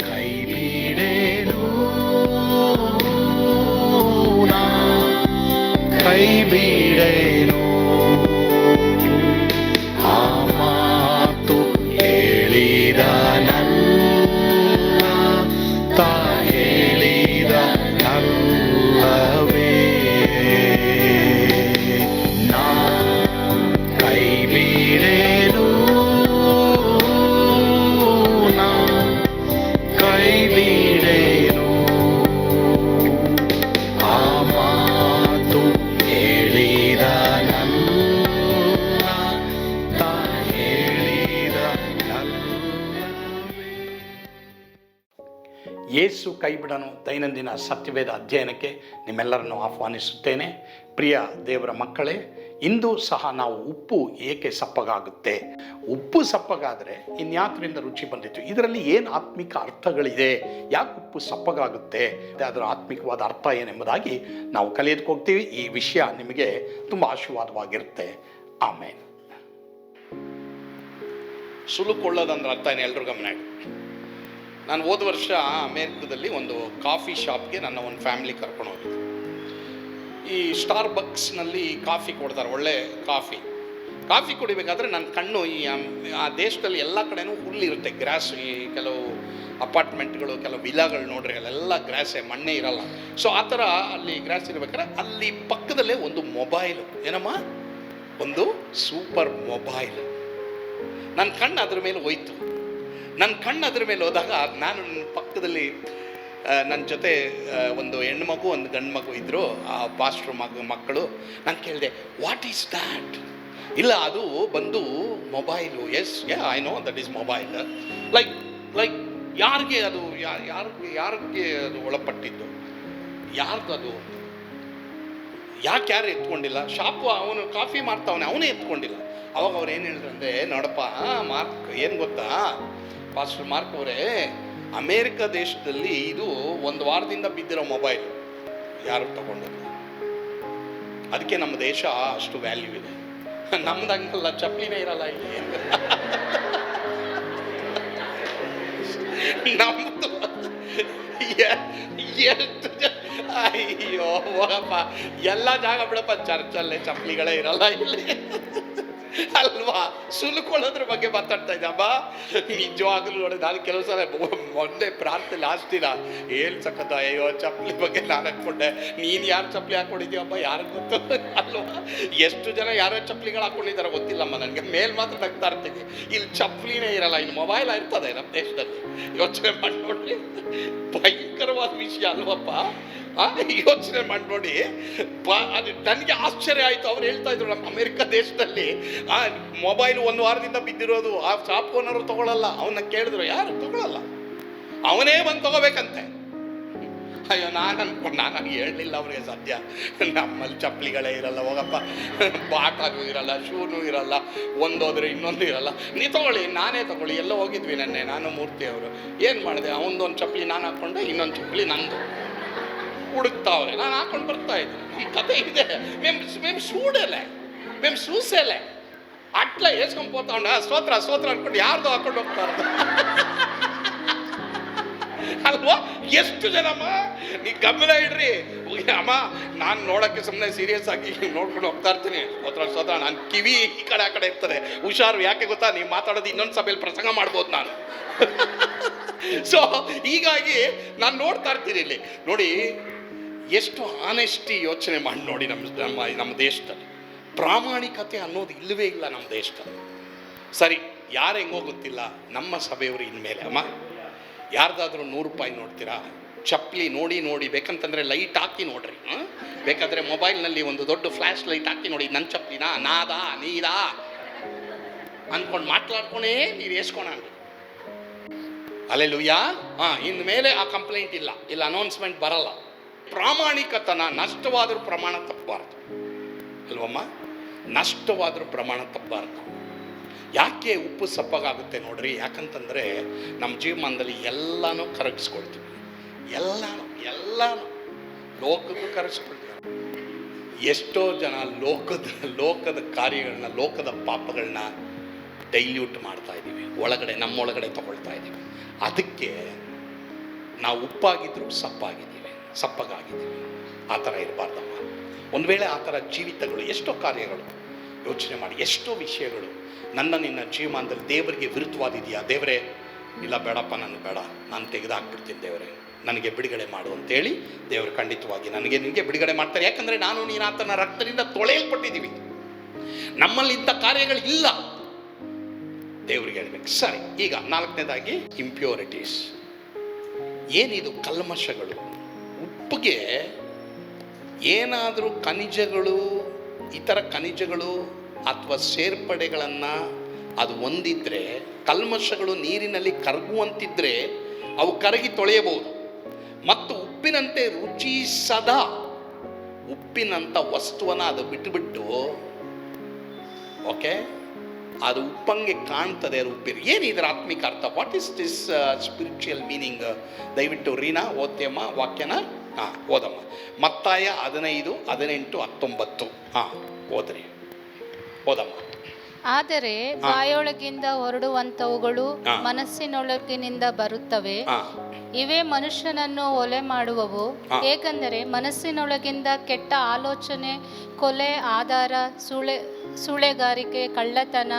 ಕೈ ಬಿಡೇನು ಕೈಬಿಡನು ದೈನಂದಿನ ಸತ್ಯವೇದ ಅಧ್ಯಯನಕ್ಕೆ ನಿಮ್ಮೆಲ್ಲರನ್ನು ಆಹ್ವಾನಿಸುತ್ತೇನೆ. ಪ್ರಿಯ ದೇವರ ಮಕ್ಕಳೇ, ಇಂದು ಸಹ ನಾವು ಉಪ್ಪು ಏಕೆ ಸಪ್ಪಗಾಗುತ್ತೆ? ಉಪ್ಪು ಸಪ್ಪಗಾದರೆ ಇನ್ಯಾಕ್ರಿಂದ ರುಚಿ ಬಂದಿತ್ತು? ಇದರಲ್ಲಿ ಏನು ಆತ್ಮಿಕ ಅರ್ಥಗಳಿದೆ? ಯಾಕೆ ಉಪ್ಪು ಸಪ್ಪಗಾಗುತ್ತೆ? ಅದರ ಆತ್ಮಿಕವಾದ ಅರ್ಥ ಏನೆಂಬುದಾಗಿ ನಾವು ಕಲಿಯೋದಕ್ಕೆ ಹೋಗ್ತೀವಿ. ಈ ವಿಷಯ ನಿಮಗೆ ತುಂಬ ಆಶೀರ್ವಾದವಾಗಿರುತ್ತೆ. ಆಮೇಲೆ ಸುಲುಕೊಳ್ಳೋದಂದ್ರೆ ಅರ್ಥ ಏನು ಎಲ್ಲರೂ ಗಮನ ಇಡಿ. ನಾನು ಹೋದ ವರ್ಷ ಅಮೇರಿಕದಲ್ಲಿ ಒಂದು ಕಾಫಿ ಶಾಪ್ಗೆ ನನ್ನ ಒಂದು ಫ್ಯಾಮಿಲಿ ಕರ್ಕೊಂಡು ಹೋಗಿದ್ದೆ. ಈ ಸ್ಟಾರ್ ಬಕ್ಸ್ನಲ್ಲಿ ಕಾಫಿ ಕೊಡ್ತಾರೆ, ಒಳ್ಳೆ ಕಾಫಿ. ಕಾಫಿ ಕುಡಿಬೇಕಾದ್ರೆ ನನ್ನ ಕಣ್ಣು ಈ ಆ ದೇಶದಲ್ಲಿ ಎಲ್ಲ ಕಡೆನೂ ಹುಲ್ಲಿರುತ್ತೆ ಗ್ರಾಸ್ ಈ ಕೆಲವು ಅಪಾರ್ಟ್ಮೆಂಟ್ಗಳು, ಕೆಲವು ವಿಲಾಗಳು ನೋಡ್ರಿ, ಅಲ್ಲೆಲ್ಲ ಗ್ರಾಸೆ, ಮಣ್ಣೇ ಇರಲ್ಲ. ಸೊ ಆ ಥರ ಅಲ್ಲಿ ಗ್ರಾಸ್ ಇರಬೇಕಾದ್ರೆ ಅಲ್ಲಿ ಪಕ್ಕದಲ್ಲೇ ಒಂದು ಮೊಬೈಲು, ಏನಮ್ಮ? ಒಂದು ಸೂಪರ್ ಮೊಬೈಲ್. ನನ್ನ ಕಣ್ಣು ಅದ್ರ ಮೇಲೆ ಹೋಯ್ತು. ನನ್ನ ಕಣ್ಣು ಅದ್ರ ಮೇಲೆ ಹೋದಾಗ ನಾನು ಪಕ್ಕದಲ್ಲಿ ನನ್ನ ಜೊತೆ ಒಂದು ಹೆಣ್ಣು ಮಗು, ಒಂದು ಗಂಡು ಮಗು ಇದ್ದರು ಆ ಪಾಸ್ಟ್ರು ಮಗ, ಮಕ್ಕಳು. ನಾನು ಕೇಳಿದೆ ವಾಟ್ ಈಸ್ ದ್ಯಾಟ್ ಇಲ್ಲ, ಅದು ಬಂದು mobile. Yes ya I know that is mobile. Like like ಯಾರಿಗೆ ಅದು ಯಾರಿಗೆ ಯಾರಿಗೆ ಅದು ಒಳಪಟ್ಟಿದ್ದು? ಯಾರ್ದು ಅದು? ಯಾಕೆ ಯಾರು ಎತ್ಕೊಂಡಿಲ್ಲ? ಶಾಪು ಅವನು ಕಾಫಿ ಮಾಡ್ತಾವನೆ ಅವನೇ ಎತ್ಕೊಂಡಿಲ್ಲ. ಅವಾಗ ಅವ್ರು ಏನು ಹೇಳಿದ್ರು ಅಂದರೆ, ನೋಡಪ್ಪ ಮಾರ್ಕ್ ಏನು ಗೊತ್ತಾ? ಪಾಸ್ಟರ್ ಮಾರ್ಕ್ ಅವರೇ, ಅಮೇರಿಕ ದೇಶದಲ್ಲಿ ಇದು ಒಂದು ವಾರದಿಂದ ಬಿದ್ದಿರೋ ಮೊಬೈಲ್. ಯಾರು ತಗೊಂಡಿಲ್ಲ ಅದಕ್ಕೆ ನಮ್ಮ ದೇಶ ಅಷ್ಟು ವ್ಯಾಲ್ಯೂ ಇದೆ. ನಮ್ದು ಹಂಗಲ್ಲ, ಚಪ್ಪಲಿನೇ ಇರಲ್ಲ ಇಲ್ಲಿ. ನಮ್ದು ಎಷ್ಟು ಅಯ್ಯೋ, ಹೋಗಪ್ಪ. ಎಲ್ಲ ಜಾಗ ಬಿಡಪ್ಪ. ಚರ್ಚಲ್ಲೇ ಚಪ್ಪಲಿಗಳೇ ಇರಲ್ಲ ಇಲ್ಲಿ. ಅಲ್ವಾ? ಸುಲ್ಕೊಳ್ಳೋದ್ರ ಬಗ್ಗೆ ಮಾತಾಡ್ತಾ ಇದ್ದಮ್ಮ ನಿಜವಾಗ್ಲೂ ನೋಡಿ, ನಾನು ಕೆಲವು ಸಲ ಮೊನ್ನೆ ಪ್ರಾರ್ಥನೆ ಲಾಸ್ಟ್ ದಿನ, ಏನ್ ಸಖತ್ ಅಯ್ಯೋ ಚಪ್ಪಲಿ ಬಗ್ಗೆ ನಾನು ಹಾಕ್ಕೊಂಡೆ ನೀನ್ ಯಾರು ಚಪ್ಪಲಿ ಹಾಕೊಂಡಿದ್ಯಪ್ಪ ಯಾರು ಗೊತ್ತು? ಅಲ್ವಾ? ಎಷ್ಟು ಜನ ಯಾರ್ಯಾರು ಚಪ್ಪಲಿಗಳು ಹಾಕೊಂಡಿದ್ದಾರೆ ಗೊತ್ತಿಲ್ಲಮ್ಮ ನನಗೆ. ಮೇಲ್ ಮಾತ್ರ ನಗ್ತಾ ಇರ್ತೀನಿ. ಇಲ್ಲಿ ಚಪ್ಪಲಿನೇ ಇರಲ್ಲ ಇಲ್ಲಿ ಮೊಬೈಲ್ ಇರ್ತದೆ ನಮ್ಮ ದೇಶದಲ್ಲಿ. ಯೋಚನೆ ಮಾಡಿ ನೋಡಿ. ಭಯಂಕರವಾದ ವಿಷಯ ಅಲ್ವಪ್ಪ? ಯೋಚನೆ ಮಾಡಿ ನೋಡಿ. ಅದು ನನಗೆ ಆಶ್ಚರ್ಯ ಆಯಿತು. ಅವ್ರು ಹೇಳ್ತಾ ಇದ್ರು, ನಮ್ಮ ಅಮೆರಿಕ ದೇಶದಲ್ಲಿ, ಆ, ಮೊಬೈಲ್ ಒಂದು ವಾರದಿಂದ ಬಿದ್ದಿರೋದು, ಆ ಶಾಪ್ ಓನರು ತಗೊಳ್ಳಲ್ಲ ಅವನ್ನ ಕೇಳಿದ್ರು, ಯಾರು? ತಗೊಳ್ಳಲ್ಲ ಅವನೇ ಬಂದು ತಗೋಬೇಕಂತೆ. ಅಯ್ಯೋ, ನಾನು ಅನ್ಕೊಂಡು ನಾನು ಹೇಳಲಿಲ್ಲ ಅವ್ರಿಗೆ ಸದ್ಯ. ನಮ್ಮಲ್ಲಿ ಚಪ್ಪಲಿಗಳೇ ಇರಲ್ಲ, ಹೋಗಪ್ಪ. ಬಾಟನೂ ಇರಲ್ಲ, ಶೂನೂ ಇರಲ್ಲ, ಒಂದೋದ್ರೆ ಇನ್ನೊಂದು ಇರಲ್ಲ. ನೀ ತಗೊಳ್ಳಿ, ನಾನೇ ತಗೊಳ್ಳಿ. ಎಲ್ಲ ಹೋಗಿದ್ವಿ ನೆನ್ನೆ, ನಾನು, ಮೂರ್ತಿ ಅವರು. ಏನು ಮಾಡಿದೆ? ಅವನೊಂದು ಚಪ್ಪಲಿ ನಾನು ಹಾಕ್ಕೊಂಡೆ ಇನ್ನೊಂದು ಚಪ್ಪಲಿ ನಂದು. ಹುಡುಕ್ತಾವ್ರೆ ನಾನು ಹಾಕೊಂಡು ಬರ್ತಾ ಇದ್ದೆ ನಮ್ಮ ಕತೆ ಇದೆ. ಮೇಮ್ ಮೇಮ್ ಸೂಡಲೆ ಮೇಮ್ ಸೂಸೆಲೆ ಅಟ್ಲ ಏಸ್ಕೊಂಡ್ ಹೋಗ್ತಾವಣ್ಣ ಸ್ತೋತ್ರ ಸ್ತೋತ್ರ ಅನ್ಕೊಂಡು ಯಾರ್ದು ಹಾಕೊಂಡು ಹೋಗ್ತಾರೆ ಅಲ್ವಾ? ಎಷ್ಟು ಜನಮ್ಮ? ನೀ ಗಮನ ಇಡ್ರಿ. ಅಮ್ಮ, ನಾನು ನೋಡಕ್ಕೆ ಸುಮ್ಮನೆ ಸೀರಿಯಸ್ ಆಗಿ ನೋಡ್ಕೊಂಡು ಹೋಗ್ತಾ ಇರ್ತೀನಿ. ಹೋದ್ರ ಸೋದ್ರ ನಾನು ಕಿವಿ ಈ ಕಡೆ, ಆ ಕಡೆ ಇರ್ತದೆ. ಹುಷಾರು, ಯಾಕೆ ಗೊತ್ತಾ? ನೀವು ಮಾತಾಡೋದು ಇನ್ನೊಂದು ಸಭೆಯಲ್ಲಿ ಪ್ರಸಂಗ ಮಾಡ್ಬೋದು ನಾನು. ಸೊ ಹೀಗಾಗಿ ನಾನು ನೋಡ್ತಾ ಇರ್ತೀನಿ ಇಲ್ಲಿ. ನೋಡಿ, ಎಷ್ಟು ಆನೆಸ್ಟಿ ಯೋಚನೆ ಮಾಡಿ ನೋಡಿ ನಮ್ಮ ನಮ್ಮ ನಮ್ಮ ದೇಶದಲ್ಲಿ. ಪ್ರಾಮಾಣಿಕತೆ ಅನ್ನೋದು ಇಲ್ಲವೇ ಇಲ್ಲ ನಮ್ಮ ದೇಶದಲ್ಲಿ. ಸರಿ, ಯಾರು ಹೆಂಗೋ ಗೊತ್ತಿಲ್ಲ, ನಮ್ಮ ಸಭೆಯವರು ಇನ್ಮೇಲೆ, ಅಮ್ಮ. ಯಾರ್ದಾದ್ರೂ ನೂರು ರೂಪಾಯಿ ನೋಡ್ತೀರಾ? ಚಪ್ಪಲಿ ನೋಡಿ ನೋಡಿ, ಬೇಕಂತಂದ್ರೆ ಲೈಟ್ ಹಾಕಿ ನೋಡ್ರಿ? ಬೇಕಾದ್ರೆ ಮೊಬೈಲ್ನಲ್ಲಿ ಒಂದು ದೊಡ್ಡ ಫ್ಲ್ಯಾಶ್ ಲೈಟ್ ಹಾಕಿ ನೋಡಿ ನನ್ನ ಚಪ್ಪಲಿನ, ನಾದಾ, ನೀದಾ? ಅನ್ಕೊಂಡು ಮಾತಾಡ್ಕೊಂಡೇ ನೀವು ಏಸ್ಕೊಣ ಅಲ್ಲೆಲ್ಲೂಯ್ಯ ಹಾಂ ಇನ್ನು ಮೇಲೆ ಆ ಕಂಪ್ಲೇಂಟ್ ಇಲ್ಲ ಇಲ್ಲ ಅನೌನ್ಸ್ಮೆಂಟ್ ಬರಲ್ಲ. ಪ್ರಾಮಾಣಿಕತನ, ನಷ್ಟವಾದರೂ ಪ್ರಮಾಣ ತಪ್ಪಬಾರ್ದು ಅಲ್ವಮ್ಮ? ನಷ್ಟವಾದರೂ ಪ್ರಮಾಣ ತಪ್ಪಬಾರ್ದು ಯಾಕೆ ಉಪ್ಪು ಸಪ್ಪಗಾಗುತ್ತೆ ನೋಡ್ರಿ? ಯಾಕಂತಂದರೆ ನಮ್ಮ ಜೀವಮಾನದಲ್ಲಿ ಎಲ್ಲನೂ ಕರಗಿಸ್ಕೊಳ್ತೀವಿ. ಎಲ್ಲನೂ ಎಲ್ಲನೂ. ಲೋಕಕ್ಕೂ ಕರಗಿಸ್ಕೊಳ್ತೀವಿ. ಎಷ್ಟೋ ಜನ ಲೋಕದ ಲೋಕದ ಕಾರ್ಯಗಳನ್ನ, ಲೋಕದ ಪಾಪಗಳನ್ನ ಡೈಲ್ಯೂಟ್ ಮಾಡ್ತಾ ಇದ್ದೀವಿ. ಒಳಗಡೆ ನಮ್ಮೊಳಗಡೆ ತಗೊಳ್ತಾ ಇದ್ದೀವಿ. ಅದಕ್ಕೆ ನಾವು ಉಪ್ಪಾಗಿದ್ದರೂ ಸಪ್ಪಾಗಿದ್ದೀವಿ, ಸಪ್ಪಗಾಗಿದ್ದೀವಿ. ಆ ಥರ ಇರಬಾರ್ದಮ್ಮ. ಒಂದು ವೇಳೆ ಆ ಥರ ಜೀವಿತಗಳು ಎಷ್ಟೋ ಕಾರ್ಯಗಳು ಯೋಚನೆ ಮಾಡಿ ಎಷ್ಟೋ ವಿಷಯಗಳು. ನನ್ನ ನಿನ್ನ ಜೀವಮಾನದಲ್ಲಿ ದೇವರಿಗೆ ವಿರುದ್ಧವಾದಿದೆಯಾ? ದೇವರೇ, ಇಲ್ಲ ಬೇಡಪ್ಪ ನನಗೆ ಬೇಡ. ನಾನು ತೆಗೆದಾಕ್ಬಿಡ್ತೀನಿ ದೇವರೇ. ನನಗೆ ಬಿಡುಗಡೆ ಮಾಡು ಅಂತೇಳಿ ದೇವರು ಖಂಡಿತವಾಗಿ ನನಗೆ ನಿನಗೆ ಬಿಡುಗಡೆ ಮಾಡ್ತಾರೆ. ಯಾಕಂದರೆ ನಾನು ನೀನು ಆತನ ರಕ್ತದಿಂದ ತೊಳೆಯಲ್ಪಟ್ಟಿದ್ದೀವಿ. ನಮ್ಮಲ್ಲಿ ಇಂಥ ಕಾರ್ಯಗಳು ಇಲ್ಲ ದೇವರಿಗೆ ಹೇಳ್ಬೇಕು. ಸರಿ, ಈಗ ನಾಲ್ಕನೇದಾಗಿ ಇಂಪ್ಯೂರಿಟೀಸ್ ಏನಿದು ಕಲ್ಮಶಗಳು? ಉಪ್ಪಿಗೆ ಏನಾದರೂ ಖನಿಜಗಳು ಇತರ ಖನಿಜಗಳು ಅಥವಾ ಸೇರ್ಪಡೆಗಳನ್ನು ಅದು ಹೊಂದಿದ್ರೆ, ಕಲ್ಮಶಗಳು ನೀರಿನಲ್ಲಿ ಕರಗುವಂತಿದ್ರೆ ಅವು ಕರಗಿ ತೊಳೆಯಬಹುದು. ಮತ್ತು ಉಪ್ಪಿನಂತೆ ರುಚಿ ಸದಾ ಉಪ್ಪಿನಂಥ ವಸ್ತುವನ್ನು ಅದು ಬಿಟ್ಟುಬಿಟ್ಟು ಓಕೆ ಅದು ಉಪ್ಪಂಗೆ ಕಾಣ್ತದೆ ಅದು ಏನು ಇದರ ಆತ್ಮಿಕ ಅರ್ಥ? What is this spiritual meaning ದಯವಿಟ್ಟು ರೀನಾ ಓದ್ಯಮ್ಮ ವಾಕ್ಯನ. ಹಾಂ ಓದಮ್ಮ. ಮತ್ತಾಯ ಹದಿನೈದು ಹದಿನೆಂಟು ಹತ್ತೊಂಬತ್ತು. ಹಾಂ ಓದ್ರಿ. ಓದಮ್ಮ. ಆದರೆ ಬಾಯೊಳಗಿಂದ ಹೊರಡುವಂತವುಗಳು ಮನಸ್ಸಿನೊಳಗಿನಿಂದ ಬರುತ್ತವೆ. ಇವೇ ಮನುಷ್ಯನನ್ನು ಒಲೆ ಮಾಡುವವು. ಏಕೆಂದರೆ ಮನಸ್ಸಿನೊಳಗಿಂದ ಕೆಟ್ಟ ಆಲೋಚನೆ ಕೊಲೆ ಆಧಾರ ಸುಳೆ ಸುಳೆಗಾರಿಕೆ ಕಳ್ಳತನ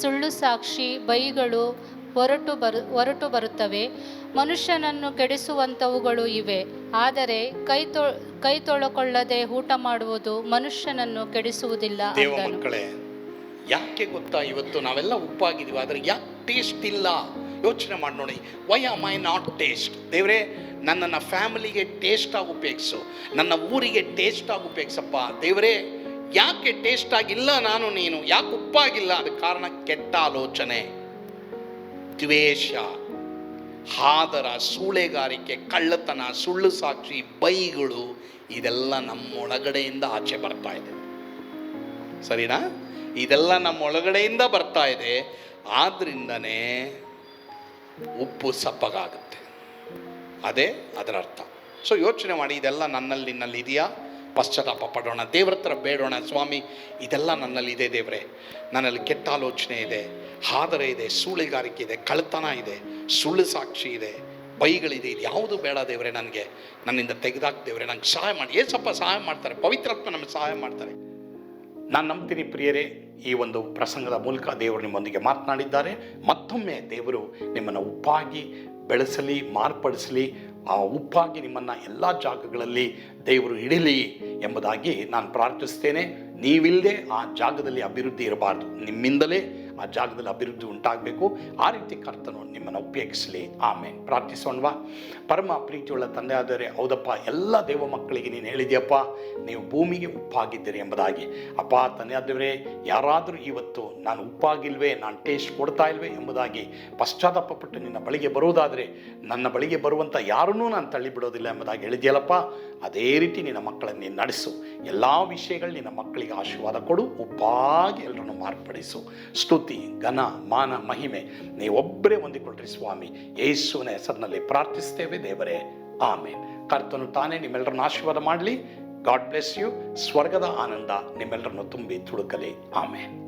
ಸುಳ್ಳು ಸಾಕ್ಷಿ ಬೈಗಳು ಹೊರಟು ಬರು ಹೊರಟು ಬರುತ್ತವೆ. ಮನುಷ್ಯನನ್ನು ಕೆಡಿಸುವಂಥವುಗಳು ಇವೆ. ಆದರೆ ಕೈ ತೊ ಕೈ ತೊಳಕೊಳ್ಳದೆ ಊಟ ಮಾಡುವುದು ಮನುಷ್ಯನನ್ನು ಕೆಡಿಸುವುದಿಲ್ಲ ದೇವ. ಮಕ್ಕಳೇ ಯಾಕೆ ಗೊತ್ತಾ ಇವತ್ತು ನಾವೆಲ್ಲ ಉಪ್ಪಾಗಿದ್ದೀವಿ ಆದರೆ ಯಾಕೆ ಟೇಸ್ಟ್ ಇಲ್ಲ? ಯೋಚನೆ ಮಾಡಿ ನೋಡಿ why am I not taste ದೇವರೇ ನನ್ನನ್ನು ಫ್ಯಾಮಿಲಿಗೆ ಟೇಸ್ಟಾಗಿ ಉಪಯೋಗಿಸು ನನ್ನ ಊರಿಗೆ ಟೇಸ್ಟಾಗಿ ಉಪಯೋಗಿಸಪ್ಪ. ದೇವರೇ ಯಾಕೆ ಟೇಸ್ಟ್ ಆಗಿಲ್ಲ ನಾನು ನೀನು? ಯಾಕೆ ಉಪ್ಪಾಗಿಲ್ಲ? ಅದಕ್ಕೆ ಕಾರಣ ಕೆಟ್ಟ ಆಲೋಚನೆ. ದ್ವೇಷ. ಹಾದರ, ಸೂಳೆಗಾರಿಕೆ, ಕಳ್ಳತನ, ಸುಳ್ಳು ಸಾಕ್ಷಿ, ಬೈಗಳು ಇದೆಲ್ಲ ನಮ್ಮೊಳಗಡೆಯಿಂದ ಆಚೆ ಬರ್ತಾ ಇದೆ. ಸರಿನಾ? ಇದೆಲ್ಲ ನಮ್ಮೊಳಗಡೆಯಿಂದ ಬರ್ತಾ ಇದೆ. ಆದ್ರಿಂದನೇ ಉಪ್ಪು ಸಪ್ಪಗಾಗುತ್ತೆ. ಅದೇ ಅದರ ಅರ್ಥ. ಸೊ ಯೋಚನೆ ಮಾಡಿ, ಇದೆಲ್ಲ ನನ್ನಲ್ಲಿ, ನಿನ್ನಲ್ಲಿ ಇದೆಯಾ? ಪಶ್ಚಾತ್ತಾಪ ಪಡೋಣ, ದೇವ್ರ ಹತ್ರ ಬೇಡೋಣ, ಸ್ವಾಮಿ, ಇದೆಲ್ಲ ನನ್ನಲ್ಲಿ ಇದೆ ದೇವರೇ. ನನ್ನಲ್ಲಿ ಕೆಟ್ಟ ಆಲೋಚನೆ ಇದೆ, ಹಾದರೆ ಇದೆ, ಸೂಳೆಗಾರಿಕೆ ಇದೆ ಕಳ್ತನ ಇದೆ, ಸುಳ್ಳು ಸಾಕ್ಷಿ ಇದೆ, ಬೈಗಳಿದೆ, ಇದು ಯಾವುದು ಬೇಡ ದೇವರೇ ನನಗೆ. ನನ್ನಿಂದ ತೆಗೆದಾಕ್ ದೇವ್ರೆ, ನಂಗೆ ಸಹಾಯ ಮಾಡಿ. ಏಸಪ್ಪ ಸಹಾಯ ಮಾಡ್ತಾರೆ, ಪವಿತ್ರಾತ್ಮ ನಮಗೆ ಸಹಾಯ ಮಾಡ್ತಾರೆ. ನಾನು ನಂಬ್ತೀನಿ ಪ್ರಿಯರೇ, ಈ ಒಂದು ಪ್ರಸಂಗದ ಮೂಲಕ ದೇವರು ನಿಮ್ಮೊಂದಿಗೆ ಮಾತನಾಡಿದ್ದಾರೆ. ಮತ್ತೊಮ್ಮೆ ದೇವರು ನಿಮ್ಮನ್ನು ಉಪ್ಪಾಗಿ, ಬೆಳೆಸಲಿ, ಮಾರ್ಪಡಿಸಲಿ ಆ ಉಪ್ಪಾಗಿ ನಿಮ್ಮನ್ನು ಎಲ್ಲ ಜಾಗಗಳಲ್ಲಿ ದೇವರು ಇಡಲಿ ಎಂಬುದಾಗಿ ನಾನು ಪ್ರಾರ್ಥಿಸ್ತೇನೆ. ನೀವಿಲ್ಲದೆ ಆ ಜಾಗದಲ್ಲಿ ಅಭಿವೃದ್ಧಿ ಇರಬಾರ್ದು. ನಿಮ್ಮಿಂದಲೇ ಆ ಜಾಗದಲ್ಲಿ ಅಭಿವೃದ್ಧಿ ಉಂಟಾಗಬೇಕು. ಆ ರೀತಿ ಕರ್ತನು ನಿಮ್ಮನ್ನು ಉಪಯೋಗಿಸಲಿ. ಆಮೇಲೆ ಪ್ರಾರ್ಥಿಸೋಣವಾ. ಪರಮ ಪ್ರೀತಿಯುಳ್ಳ ತಂದೆ ಆದರೆ ಹೌದಪ್ಪ, ಎಲ್ಲ ದೇವ ಮಕ್ಕಳಿಗೆ ನೀನು ಹೇಳಿದ್ಯಪ್ಪ, ನೀವು ಭೂಮಿಗೆ ಉಪ್ಪಾಗಿದ್ದೀರಿ ಎಂಬುದಾಗಿ. ಅಪ್ಪ ತಂದೆ ಆದವರೇ ಯಾರಾದರೂ ಇವತ್ತು ನಾನು ಉಪ್ಪಾಗಿಲ್ವೇ, ನಾನು ಟೇಸ್ಟ್ ಕೊಡ್ತಾ ಇಲ್ವೇ ಎಂಬುದಾಗಿ ಪಶ್ಚಾತ್ತಾಪಪಟ್ಟು ನಿನ್ನ ಬಳಿಗೆ ಬರುವುದಾದರೆ, ನನ್ನ ಬಳಿಗೆ ಬರುವಂಥ ಯಾರನ್ನೂ ನಾನು ತಳ್ಳಿಬಿಡೋದಿಲ್ಲ ಎಂಬುದಾಗಿ ಹೇಳಿದ್ಯಲ್ಲಪ್ಪ, ಅದೇ ರೀತಿ ನಿನ್ನ ಮಕ್ಕಳನ್ನು ನೀನು ನಡೆಸು. ಎಲ್ಲ ವಿಷಯಗಳು ನಿನ್ನ ಮಕ್ಕಳಿಗೆ ಆಶೀರ್ವಾದ ಕೊಡು. ಉಪ್ಪಾಗಿ ಎಲ್ಲರನ್ನು ಮಾರ್ಪಡಿಸು. ಸ್ತುತಿ ಘನ, ಮಾನ, ಮಹಿಮೆ, ನೀವೊಬ್ಬರೇ ಹೊಂದಿಕೊಳ್ಳ್ರಿ ಸ್ವಾಮಿ. ಯೇಸುವಿನ ಹೆಸರಿನಲ್ಲಿ ಪ್ರಾರ್ಥಿಸ್ತೇವೆ ದೇವರೇ. ಆಮೇನ್. ಕರ್ತನು ತಾನೇ ನಿಮ್ಮೆಲ್ಲರನ್ನು ಆಶೀರ್ವಾದ ಮಾಡಲಿ. God bless you. ಸ್ವರ್ಗದ ಆನಂದ ನಿಮ್ಮೆಲ್ಲರನ್ನು ತುಂಬಿ ತುಳುಕಲಿ. ಆಮೇನ್.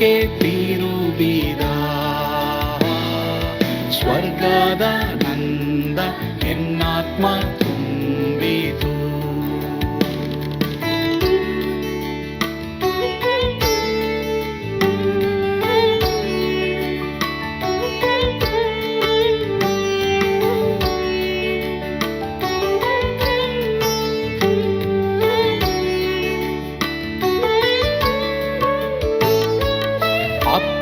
ನಿನಗೆ ತಿರುಗಿದ ಸ್ವರ್ಗದ ನಂದ ಎನ್ನಾತ್ಮ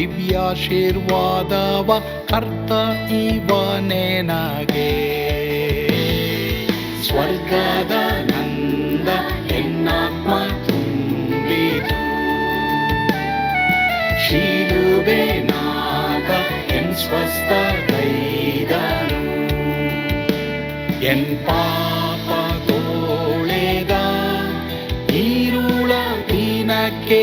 ದಿವ್ಯಾಶೀರ್ವಾದವ ಅರ್ಥ ಇವನೇ ನನಗೆ ಸ್ವರ್ಗದ ನಂದ ಎನ್ನಾತ್ಮ ತುಂಬಿತು ಶೀಲುವೆ ನಾಗ ಎನ್ ಸ್ವಸ್ಥ ಕೈದನು ಎನ್ ಪಾಪ ತೋಳೆದ ಈರುಳ ದಿನಕ್ಕೆ